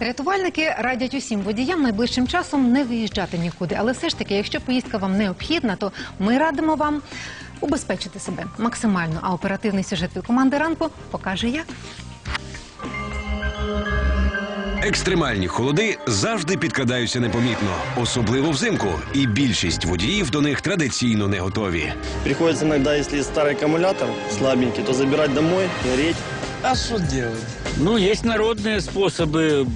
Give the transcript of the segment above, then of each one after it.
Рятувальники радять усім водіям найближчим часом не виїжджати нікуди. Але все ж таки, якщо поїздка вам необхідна, то ми радимо вам убезпечити себе максимально. А оперативний сюжет від команди ранку покаже як. Екстремальні холоди завжди підкрадаються непомітно, особливо взимку, і більшість водіїв до них традиційно не готові. Приходится иногда, если старый аккумулятор слабенький, то забирать домой, греть. А что делать? Ну, есть народные способы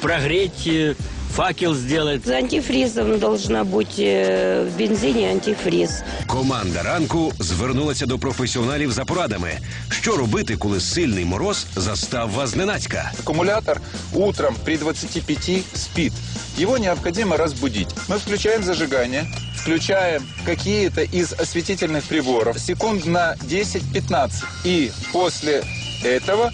прогреть, э, факел сделать. За антифризом должна быть э, в бензине антифриз. Команда ранку звернулася до професіоналів за порадами, що робити, коли сильний мороз застав вас зненацька. Аккумулятор утром при 25 спит. Его необходимо разбудить. Мы включаем зажигание, включаем какие-то из осветительных приборов секунд на 10-15. И после этого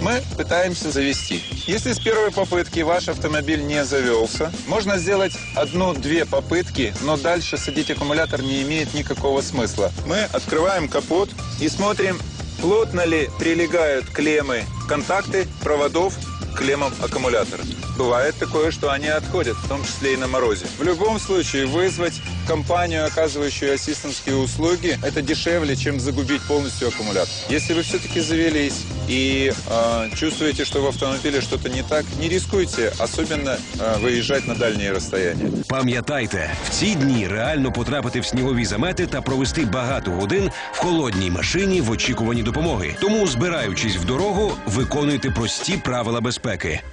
мы пытаемся завести. Если с первой попытки ваш автомобиль не завелся, можно сделать одну-две попытки, но дальше садить аккумулятор не имеет никакого смысла. Мы открываем капот и смотрим, плотно ли прилегают клеммы, контакты проводов клеммам аккумулятора. Бывает такое, что они отходят, в том числе и на морозе. В любом случае, вызвать компанию, оказывающую ассистентские услуги, это дешевле, чем загубить полностью аккумулятор. Если вы все-таки завелись и э, чувствуете, что в автомобиле что-то не так, не рискуйте, особенно э, выезжать на дальние расстояния. Пам'ятайте, в ці дні реально потрапити в снігові замети та провести багато годин в холодній машині в очікуванні допомоги. Тому, збираючись в дорогу, виконуйте прості правила безпеки.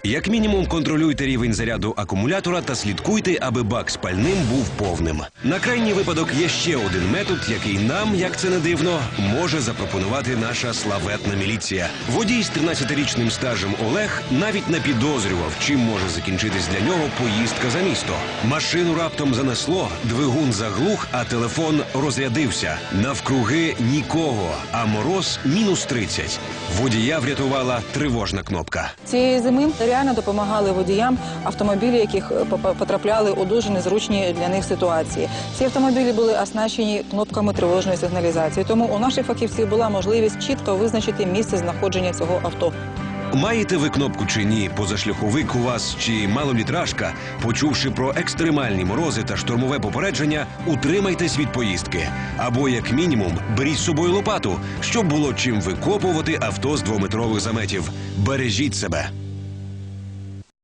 Як мінімум, контролюйте рівень заряду акумулятора та слідкуйте, аби бак з пальним був повним. На крайній випадок є ще один метод, який нам, як це не дивно, може запропонувати наша славетна міліція. Водій з 13-річним стажем Олег навіть не підозрював, чим може закінчитись для нього поїздка за місто. Машину раптом занесло, двигун заглух, а телефон розрядився. Навкруги нікого, а мороз мінус 30. Водія врятувала тривожна кнопка. Цієї зими реально допомагали водіям автомобілі, яких е, потрапляли у дуже незручні для них ситуації. Ці автомобілі були оснащені кнопками тривожної сигналізації. Тому у наших фахівців була можливість чітко визначити місце знаходження цього авто. Маєте ви кнопку чи ні, позашляховик у вас чи малолітражка, почувши про екстремальні морози та штормове попередження, утримайтесь від поїздки. Або, як мінімум, беріть з собою лопату, щоб було чим викопувати авто з двометрових заметів. Бережіть себе.